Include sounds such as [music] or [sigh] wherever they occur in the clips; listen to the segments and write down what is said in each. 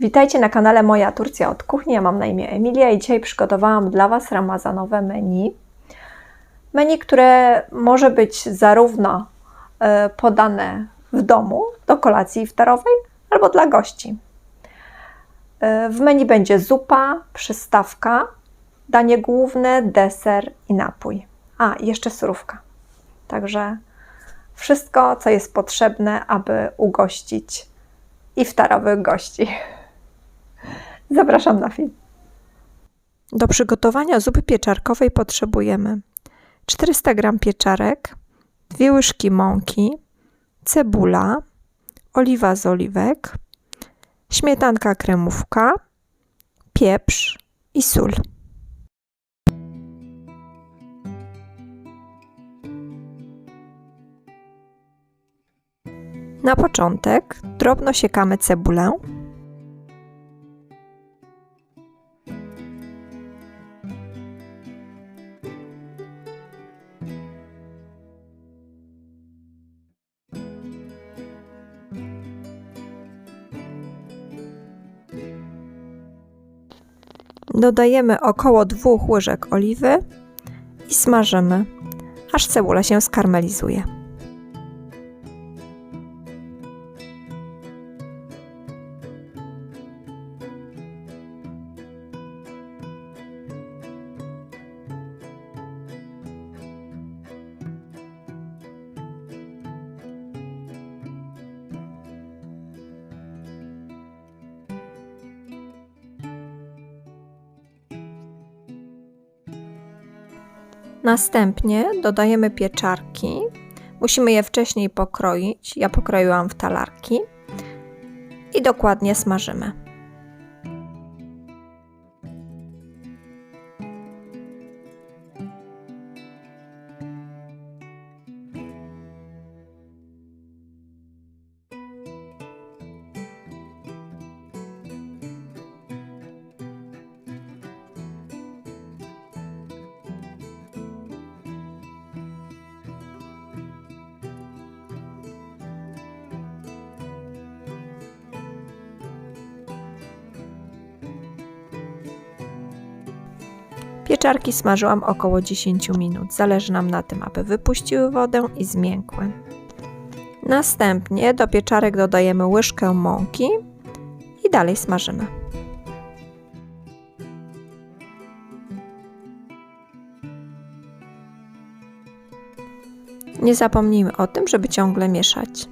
Witajcie na kanale Moja Turcja od Kuchni. Ja mam na imię Emilia i dzisiaj przygotowałam dla Was ramazanowe menu. Menu, które może być zarówno e, podane w domu do kolacji iftarowej albo dla gości. E, W menu będzie zupa, przystawka, danie główne, deser i napój. A, jeszcze surówka. Także wszystko, co jest potrzebne, aby ugościć iftarowych gości. [laughs] Zapraszam na film. Do przygotowania zupy pieczarkowej potrzebujemy 400 g pieczarek, 2 łyżki mąki, cebula, oliwa z oliwek, śmietanka kremówka, pieprz i sól. Na początek drobno siekamy cebulę. Dodajemy około 2 łyżek oliwy i smażymy, aż cebula się skarmelizuje. Następnie dodajemy pieczarki. Musimy je wcześniej pokroić. Ja pokroiłam w talarki i dokładnie smażymy. Pieczarki smażyłam około 10 minut. Zależy nam na tym, aby wypuściły wodę i zmiękły. Następnie do pieczarek dodajemy łyżkę mąki i dalej smażymy. Nie zapomnijmy o tym, żeby ciągle mieszać.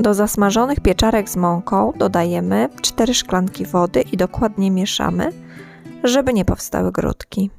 Do zasmażonych pieczarek z mąką dodajemy 4 szklanki wody i dokładnie mieszamy, żeby nie powstały grudki.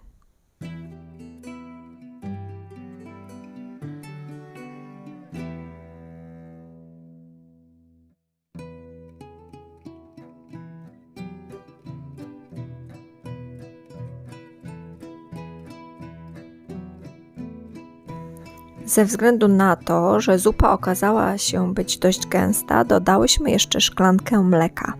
Ze względu na to, że zupa okazała się być dość gęsta, dodałyśmy jeszcze szklankę mleka.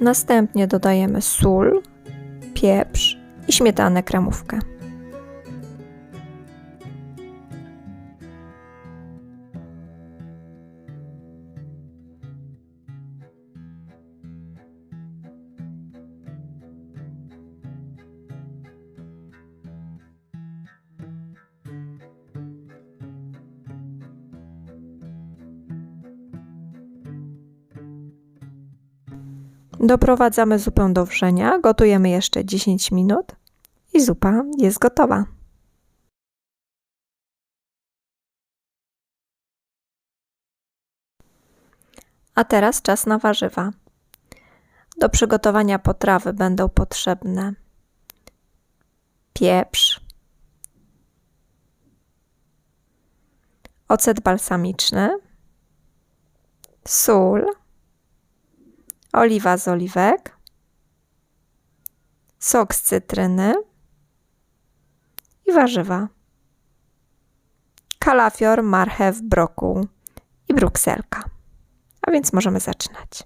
Następnie dodajemy sól, pieprz śmietanę kremówkę. Doprowadzamy zupę do wrzenia, gotujemy jeszcze 10 minut i zupa jest gotowa. A teraz czas na warzywa. Do przygotowania potrawy będą potrzebne pieprz, ocet balsamiczny, sól, oliwa z oliwek, sok z cytryny i warzywa. kalafior, marchew, brokuł i brukselka. A więc możemy zaczynać.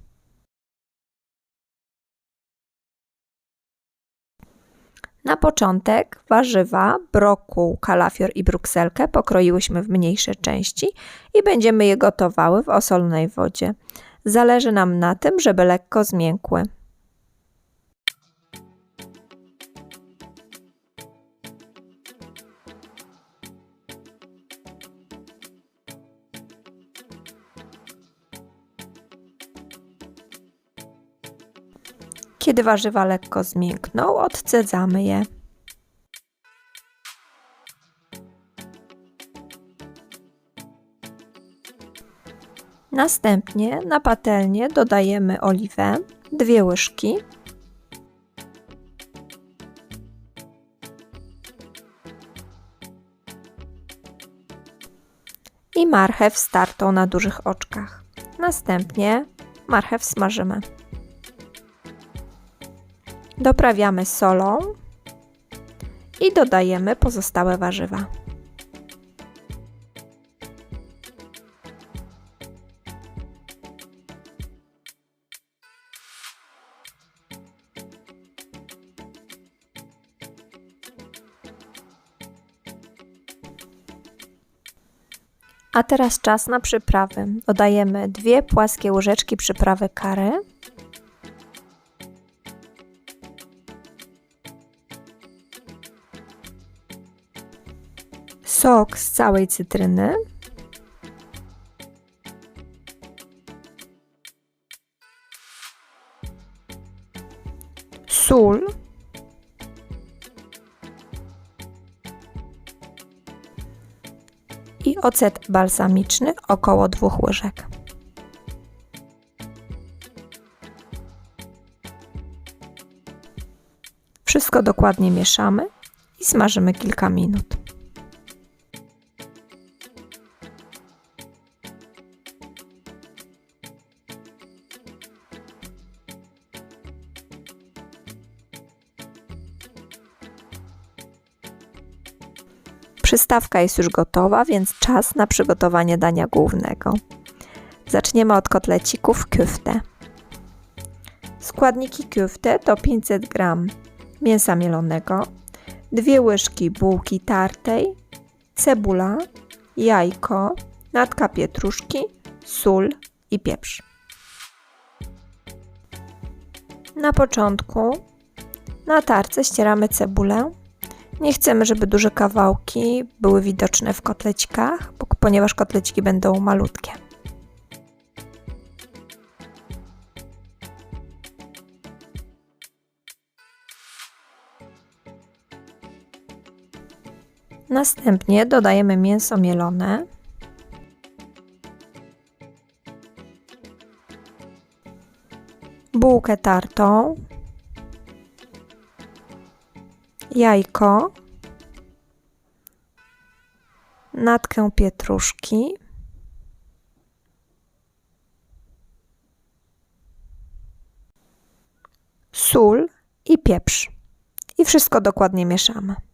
Na początek warzywa, brokuł, kalafior i brukselkę pokroiłyśmy w mniejsze części i będziemy je gotowały w osolonej wodzie. Zależy nam na tym, żeby lekko zmiękły. Kiedy warzywa lekko zmiękną, odcedzamy je. Następnie na patelnię dodajemy oliwę, dwie łyżki. I marchew startą na dużych oczkach. Następnie marchew smażymy. Doprawiamy solą i dodajemy pozostałe warzywa. A teraz czas na przyprawy. Dodajemy dwie płaskie łyżeczki przyprawy curry, sok z całej cytryny, sól, i ocet balsamiczny około dwóch łyżek. Wszystko dokładnie mieszamy i smażymy kilka minut. Przystawka jest już gotowa, więc czas na przygotowanie dania głównego. Zaczniemy od kotlecików küfte. Składniki küfte to 500 g mięsa mielonego, 2 łyżki bułki tartej, cebula, jajko, natka pietruszki, sól i pieprz. Na początku na tarce ścieramy cebulę, nie chcemy, żeby duże kawałki były widoczne w kotlecikach, ponieważ kotleciki będą malutkie. Następnie dodajemy mięso mielone. Bułkę tartą jajko, natkę pietruszki, sól i pieprz. I wszystko dokładnie mieszamy.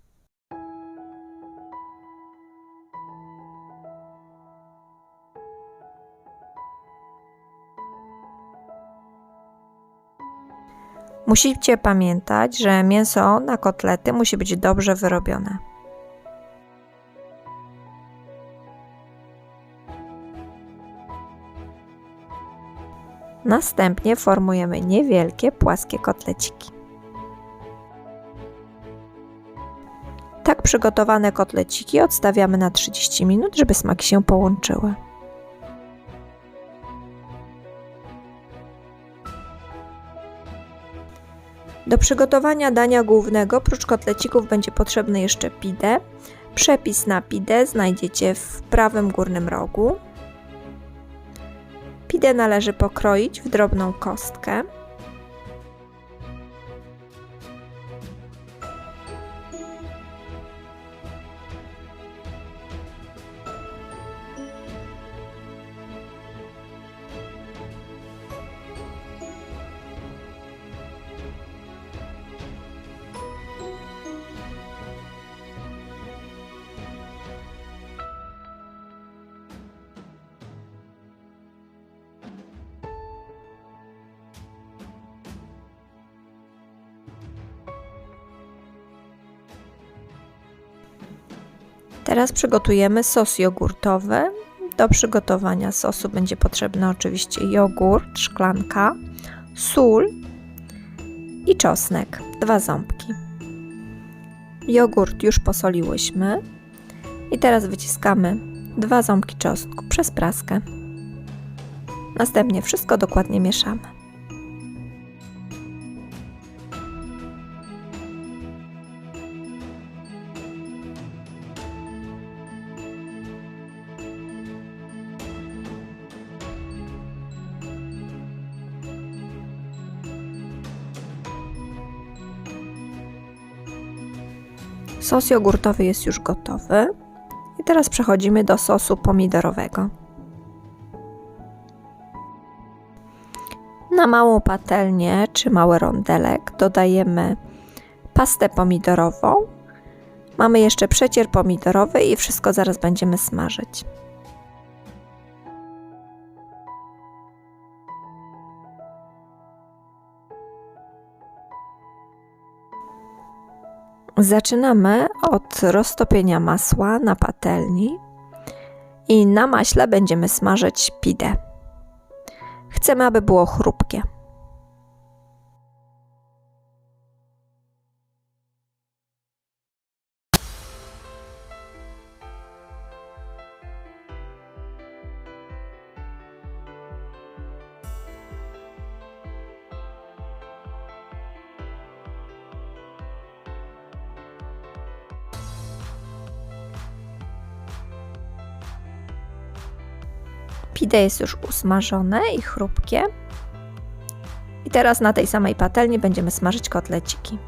Musicie pamiętać, że mięso na kotlety musi być dobrze wyrobione. Następnie formujemy niewielkie, płaskie kotleciki. Tak przygotowane kotleciki odstawiamy na 30 minut, żeby smaki się połączyły. Do przygotowania dania głównego prócz kotlecików będzie potrzebny jeszcze pide. Przepis na pide znajdziecie w prawym górnym rogu. Pide należy pokroić w drobną kostkę. Teraz przygotujemy sos jogurtowy. Do przygotowania sosu będzie potrzebny oczywiście jogurt, szklanka, sól i czosnek, dwa ząbki. Jogurt już posoliłyśmy i teraz wyciskamy dwa ząbki czosnku przez praskę. Następnie wszystko dokładnie mieszamy. Sos jogurtowy jest już gotowy. I teraz przechodzimy do sosu pomidorowego. Na małą patelnię czy mały rondelek dodajemy pastę pomidorową. Mamy jeszcze przecier pomidorowy i wszystko zaraz będziemy smażyć. Zaczynamy od roztopienia masła na patelni i na maśle będziemy smażyć pidę. Chcemy, aby było chrupkie. Pide jest już usmażone i chrupkie. I teraz na tej samej patelni będziemy smażyć kotleciki.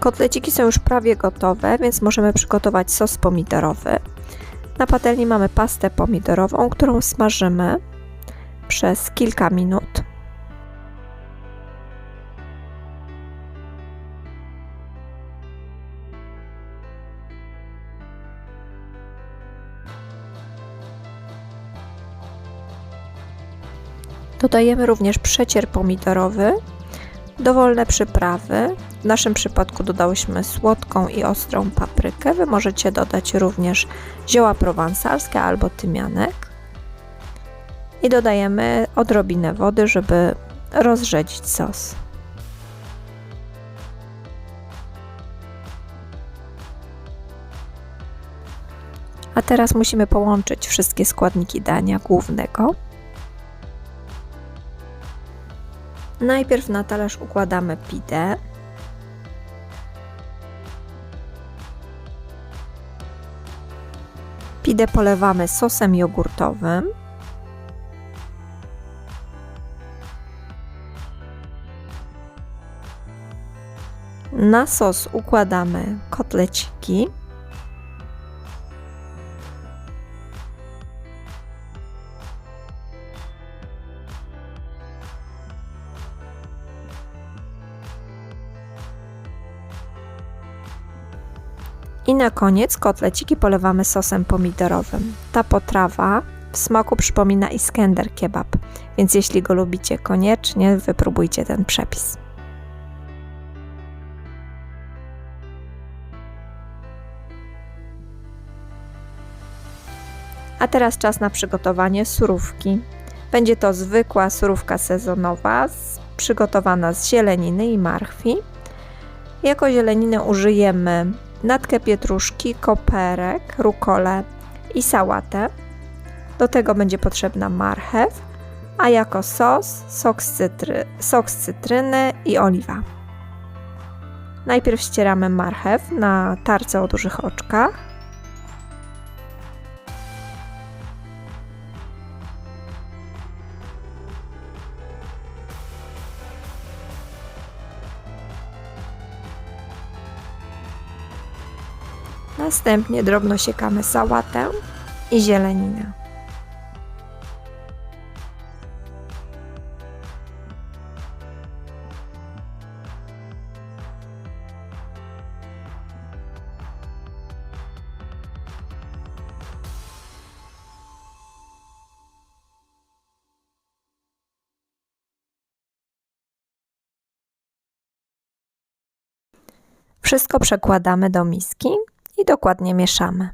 Kotleciki są już prawie gotowe, więc możemy przygotować sos pomidorowy. Na patelni mamy pastę pomidorową, którą smażymy przez kilka minut. Dodajemy również przecier pomidorowy, dowolne przyprawy, w naszym przypadku dodałyśmy słodką i ostrą paprykę. Wy możecie dodać również zioła prowansalskie albo tymianek. I dodajemy odrobinę wody, żeby rozrzedzić sos. A teraz musimy połączyć wszystkie składniki dania głównego. Najpierw na talerz układamy pidę, Pidę polewamy sosem jogurtowym. Na sos układamy kotleciki. I na koniec kotleciki polewamy sosem pomidorowym. Ta potrawa w smaku przypomina Iskender kebab, więc jeśli go lubicie, koniecznie wypróbujcie ten przepis. A teraz czas na przygotowanie surówki. Będzie to zwykła surówka sezonowa, przygotowana z zieleniny i marchwi. Jako zieleniny użyjemy natkę pietruszki, koperek, rukolę i sałatę. Do tego będzie potrzebna marchew, a jako sos sok z, cytry, sok z cytryny i oliwa. Najpierw ścieramy marchew na tarce o dużych oczkach. Następnie drobno siekamy sałatę i zieleninę. Wszystko przekładamy do miski dokładnie mieszamy.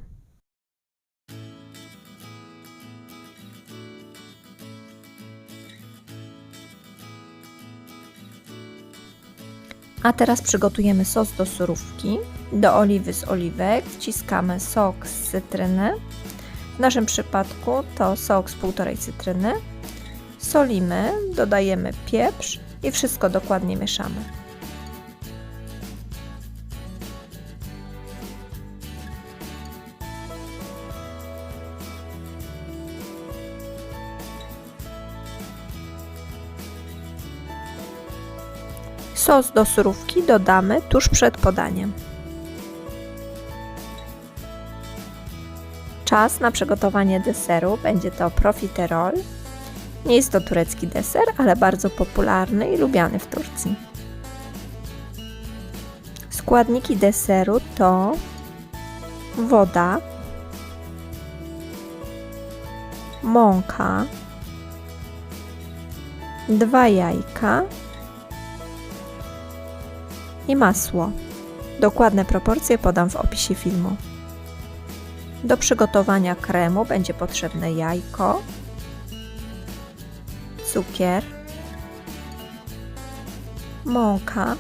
A teraz przygotujemy sos do surówki. Do oliwy z oliwek wciskamy sok z cytryny. W naszym przypadku to sok z półtorej cytryny. Solimy, dodajemy pieprz i wszystko dokładnie mieszamy. Sos do surówki dodamy tuż przed podaniem. Czas na przygotowanie deseru będzie to profiterol. Nie jest to turecki deser, ale bardzo popularny i lubiany w Turcji. Składniki deseru to woda, mąka, dwa jajka, i masło. Dokładne proporcje podam w opisie filmu. Do przygotowania kremu będzie potrzebne jajko, cukier, mąka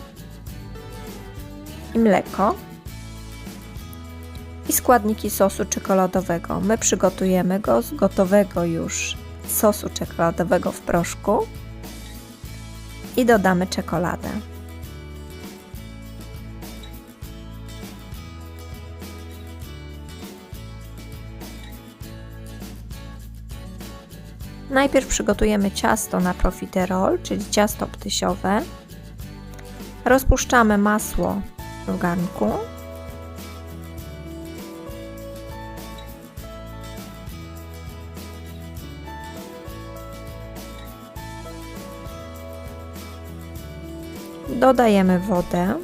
i mleko i składniki sosu czekoladowego. My przygotujemy go z gotowego już sosu czekoladowego w proszku i dodamy czekoladę. Najpierw przygotujemy ciasto na profiterol, czyli ciasto ptysiowe. Rozpuszczamy masło w garnku. Dodajemy wodę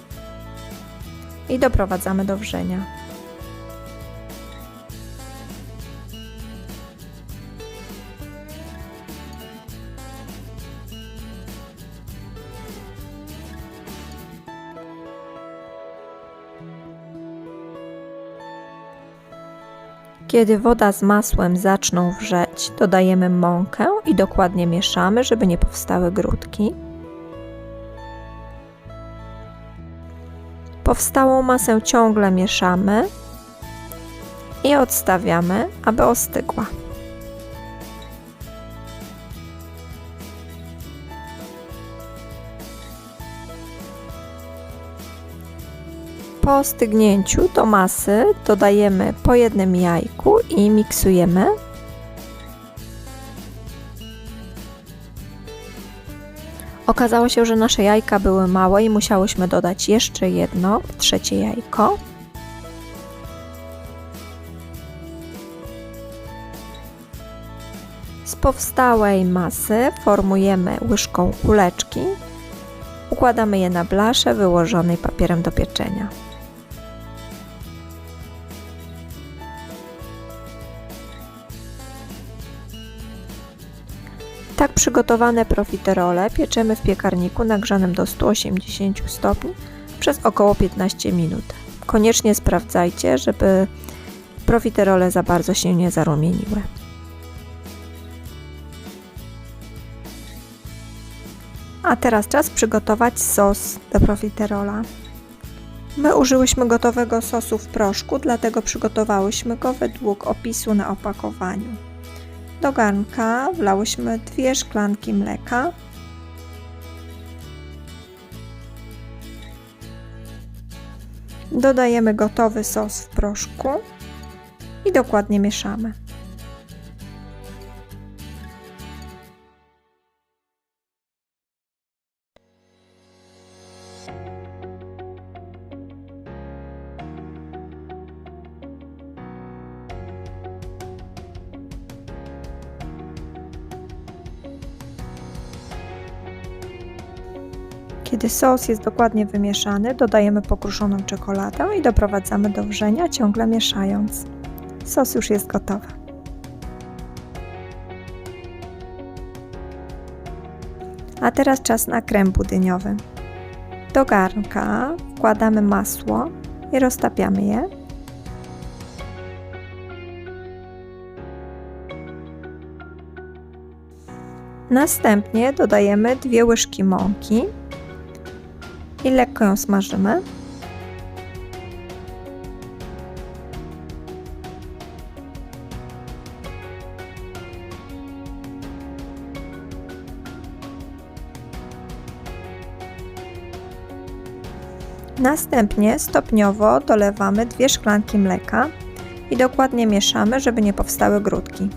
i doprowadzamy do wrzenia. Kiedy woda z masłem zaczną wrzeć, dodajemy mąkę i dokładnie mieszamy, żeby nie powstały grudki. Powstałą masę ciągle mieszamy i odstawiamy, aby ostygła. Po ostygnięciu do masy dodajemy po jednym jajku i miksujemy. Okazało się, że nasze jajka były małe i musiałyśmy dodać jeszcze jedno, trzecie jajko. Z powstałej masy formujemy łyżką kuleczki. Układamy je na blasze wyłożonej papierem do pieczenia. Przygotowane profiterole pieczemy w piekarniku nagrzanym do 180 stopni przez około 15 minut. Koniecznie sprawdzajcie, żeby profiterole za bardzo się nie zarumieniły. A teraz czas przygotować sos do profiterola. My użyłyśmy gotowego sosu w proszku, dlatego przygotowałyśmy go według opisu na opakowaniu. Do garnka wlałyśmy dwie szklanki mleka. Dodajemy gotowy sos w proszku i dokładnie mieszamy. Kiedy sos jest dokładnie wymieszany, dodajemy pokruszoną czekoladę i doprowadzamy do wrzenia, ciągle mieszając. Sos już jest gotowy. A teraz czas na krem budyniowy. Do garnka wkładamy masło i roztapiamy je. Następnie dodajemy dwie łyżki mąki i lekko ją smażymy. Następnie stopniowo dolewamy dwie szklanki mleka i dokładnie mieszamy, żeby nie powstały grudki.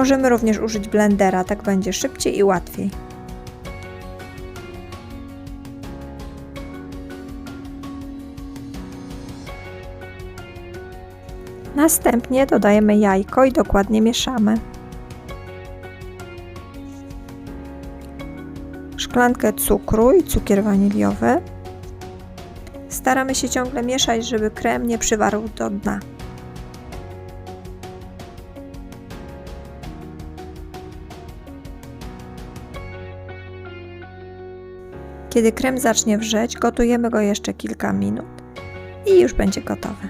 Możemy również użyć blendera, tak będzie szybciej i łatwiej. Następnie dodajemy jajko i dokładnie mieszamy. Szklankę cukru i cukier waniliowy. Staramy się ciągle mieszać, żeby krem nie przywarł do dna. Kiedy krem zacznie wrzeć, gotujemy go jeszcze kilka minut i już będzie gotowy.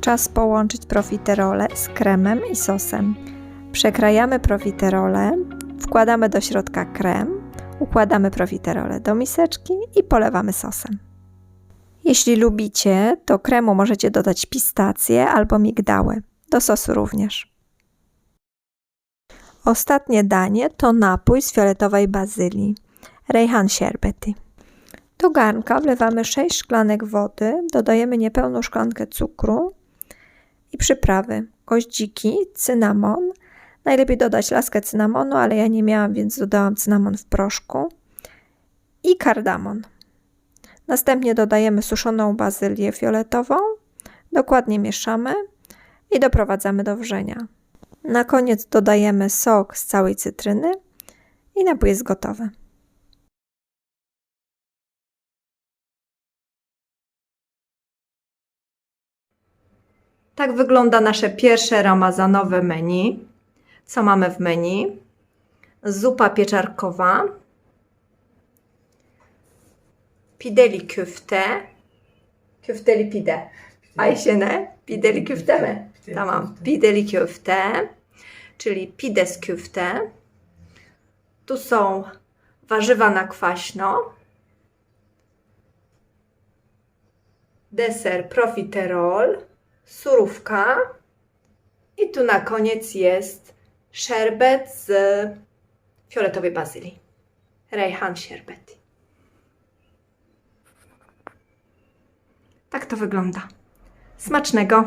Czas połączyć profiterole z kremem i sosem. Przekrajamy profiterole, wkładamy do środka krem, układamy profiterole do miseczki i polewamy sosem. Jeśli lubicie, do kremu możecie dodać pistacje albo migdały, do sosu również. Ostatnie danie to napój z fioletowej bazylii, Reyhan Sherbeti. Do garnka wlewamy 6 szklanek wody, dodajemy niepełną szklankę cukru i przyprawy, goździki, cynamon. Najlepiej dodać laskę cynamonu, ale ja nie miałam, więc dodałam cynamon w proszku i kardamon. Następnie dodajemy suszoną bazylię fioletową, dokładnie mieszamy i doprowadzamy do wrzenia. Na koniec dodajemy sok z całej cytryny i napój jest gotowy. Tak wygląda nasze pierwsze ramazanowe menu. Co mamy w menu? Zupa pieczarkowa, pideli küfte, küfteli pide. Ayşe ne? Pideli küfte mi? Tamam. Pideli küfte, czyli pides. Tu są warzywa na kwaśno. Deser profiterol, surówka. I tu na koniec jest szerbet z fioletowej bazylii. Rejhan sherbet. Tak to wygląda. Smacznego!